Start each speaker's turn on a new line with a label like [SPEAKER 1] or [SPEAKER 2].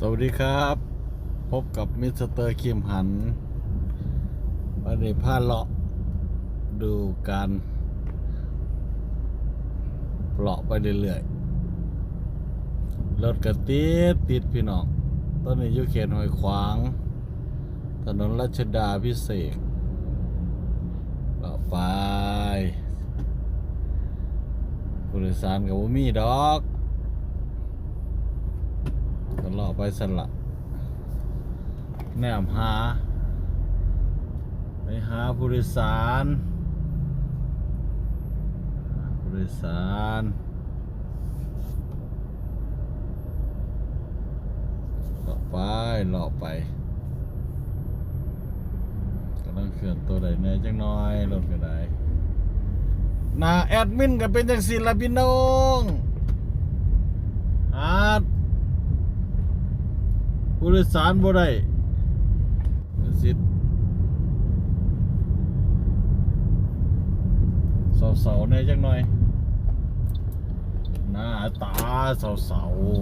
[SPEAKER 1] สวัสดีครับ พบกับมิสเตอร์คิมหันวันนี้พาเลาะดูการเลาะไปเรื่อยๆรถกระติดติดพี่น้องตอนนี้อยู่เขตหอยขวาง ถนนรัชดาพิเศษเลาะไปผู้โดยสารกับว่ามีดอกก็เลาะ ไปสละแนมหา ไปหาผู้โดยสารผู้โดยสารเลาะไปเลาะไปกำลังเคลื่อนตัวใดแน่จังน้อยรถก็ได้นาแอดมินก็เป็นจังสิละพี่น้องอาด ผู้โดยสารบ่ได้สิเสาๆเนี่ยจังหน่อย หน้าตาเสาๆ